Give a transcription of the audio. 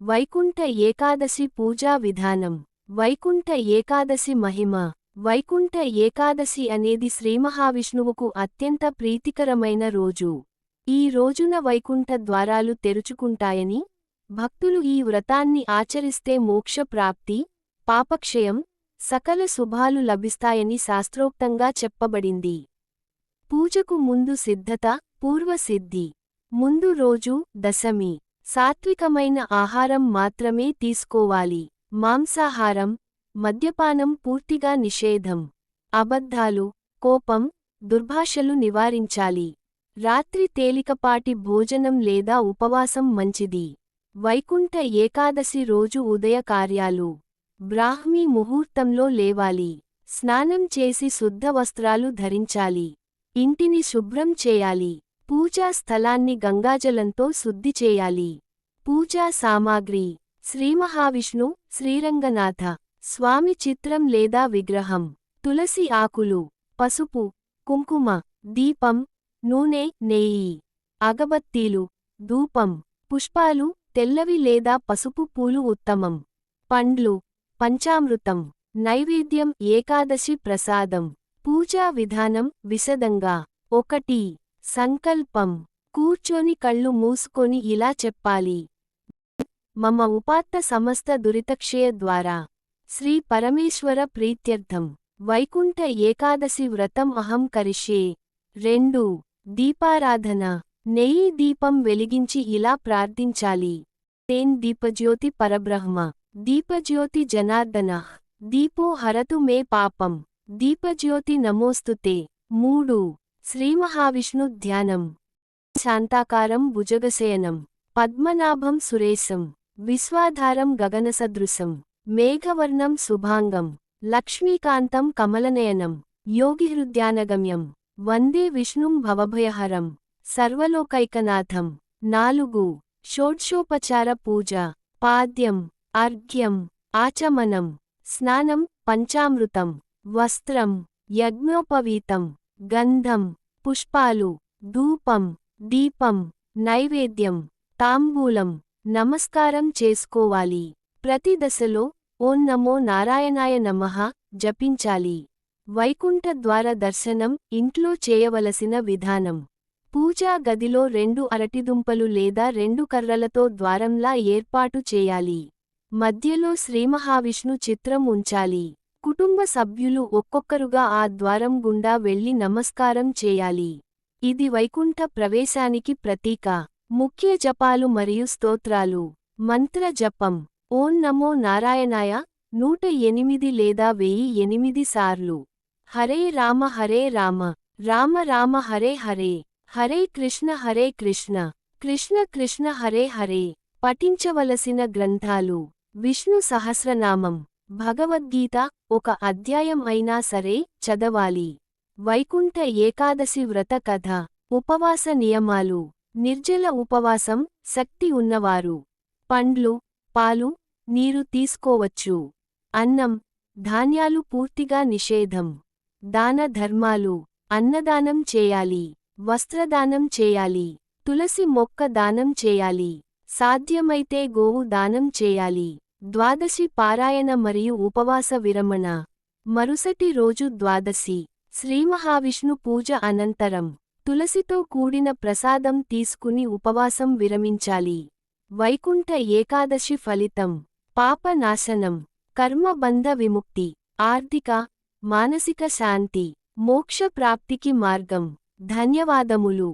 వైకుంఠ ఏకాదశి పూజా విధానం. వైకుంఠ ఏకాదశి మహిమ. వైకుంఠ ఏకాదశి అనేది శ్రీమహావిష్ణువుకు అత్యంత ప్రీతికరమైన రోజు. ఈ రోజున వైకుంఠ ద్వారాలు తెరుచుకుంటాయని భక్తులు ఈ వ్రతాన్ని ఆచరిస్తే మోక్షప్రాప్తి పాపక్షయం సకల శుభాలు లభిస్తాయని శాస్త్రోక్తంగా చెప్పబడింది. పూజకు ముందు సిద్ధత పూర్వసిద్ధి ముందు రోజు దశమి. సాత్వికమైన ఆహారం మాత్రమే తీసుకోవాలి. మాంసాహారం మద్యపానం పూర్తిగా నిషేధం. అబద్ధాలు కోపం దుర్భాషలు నివారించాలి. రాత్రి తేలికపాటి భోజనం లేదా ఉపవాసం మంచిది. వైకుంఠ ఏకాదశి రోజు ఉదయ కార్యాలు బ్రాహ్మీ ముహూర్తంలో లేవాలి. స్నానం చేసి శుద్ధ వస్త్రాలు ధరించాలి. ఇంటిని శుభ్రం చేయాలి. పూజా స్థలాన్ని గంగాజలంతో శుద్ధి చేయాలి. పూజా సామాగ్రి. శ్రీమహావిష్ణు శ్రీరంగనాథ. స్వామి చిత్రం లేదా విగ్రహం. తులసి ఆకులు. పసుపు. కుంకుమ. దీపం. నూనె నెయ్యి. అగబత్తీలు. ధూపం. పుష్పాలు తెల్లవి లేదా పసుపు పూలు ఉత్తమం. పండ్లు. పంచామృతం. నైవేద్యం ఏకాదశి ప్రసాదం. పూజా విధానం విశదంగా. ఒకటి. సంకల్పం. కూర్చొని కళ్ళు మూసుకొని ఇలా చెప్పాలి. మమ ఉపాత్త సమస్త దురితక్షయ ద్వారా. శ్రీ పరమేశ్వర ప్రీత్యర్థం. వైకుంఠ ఏకాదశి వ్రతం అహం కరిష్యే. రెండు. దీపారాధన. నెయ్యి దీపం వెలిగించి ఇలా ప్రార్థించాలి. తేన్ దీపజ్యోతి పరబ్రహ్మ. దీపజ్యోతి జనార్దన. దీపో హరతు మే పాపం. దీపజ్యోతి నమోస్తుతే. మూడు. శ్రీమహావిష్ణు ధ్యానం. శాంతాకారం భుజగశయనం. పద్మనాభం సురేశం. విశ్వాధారం గగనసదృశం. మేఘవర్ణం శుభాంగం. లక్ష్మీకాంతం కమలనయనం. యోగిహృద్యానగమ్యం. వందే విష్ణుం భవభయహరం. సర్వలోకైకనాథం. నాలుగు. షోడ్షోపచార పూజ. పాద్యం. అర్ఘ్యం. ఆచమనం. స్నానం. పంచామృతం. వస్త్రం. యజ్ఞోపవీతం. గంధం పుష్పాలు ధూపం దీపం నైవేద్యం తాంబూలం నమస్కారం చేసుకోవాలి. ప్రతి దశలో ఓం నమో నారాయణాయ నమః జపించాలి. వైకుంఠ ద్వార దర్శనం ఇంట్లో చేయవలసిన విధానం. పూజా గదిలో రెండు అరటిదుంపలు లేదా రెండు కర్రలతో ద్వారంలా ఏర్పాటు చేయాలి. మధ్యలో శ్రీమహావిష్ణు చిత్రం ఉంచాలి. కుటుంబ సభ్యులు ఒక్కొక్కరుగా ఆ ద్వారం గుండా వెళ్ళి నమస్కారం చేయాలి. ఇది వైకుంఠ ప్రవేశానికి ప్రతీక. ముఖ్య జపాలు మరియు స్తోత్రాలు. మంత్ర జపం. ఓం నమో నారాయణాయ. నూట ఎనిమిది లేదా వెయ్యి ఎనిమిది సార్లు. హరే రామ హరే రామ. రామ రామ హరే హరే. హరే కృష్ణ హరే కృష్ణ. కృష్ణ కృష్ణ హరే హరే. పఠించవలసిన గ్రంథాలు. విష్ణు సహస్రనామం. భగవద్గీత ఒక అధ్యాయం అయినా సరే చదవాలి. వైకుంఠ ఏకాదశి వ్రత కథ ఉపవాస నియమాలు నిర్జల ఉపవాసం శక్తి ఉన్నవారు. పండ్లు పాలు నీరు తీసుకోవచ్చు. అన్నం ధాన్యాలు పూర్తిగా నిషేధం. దాన ధర్మాలు అన్నదానం చేయాలి. వస్త్రదానం చేయాలి. తులసి మొక్క దానం చేయాలి. సాధ్యమైతే గోవు దానం చేయాలి. ద్వాదశి పారాయణ మరియు ఉపవాస విరమణ. మరుసటి రోజు ద్వాదశి. శ్రీమహావిష్ణు పూజ అనంతరం తులసితో కూడిన ప్రసాదం తీసుకుని ఉపవాసం విరమించాలి. వైకుంఠ ఏకాదశి ఫలితం. పాపనాశనం. కర్మబంధ విముక్తి. ఆర్థిక మానసిక శాంతి. మోక్ష ప్రాప్తికి మార్గం. ధన్యవాదములు.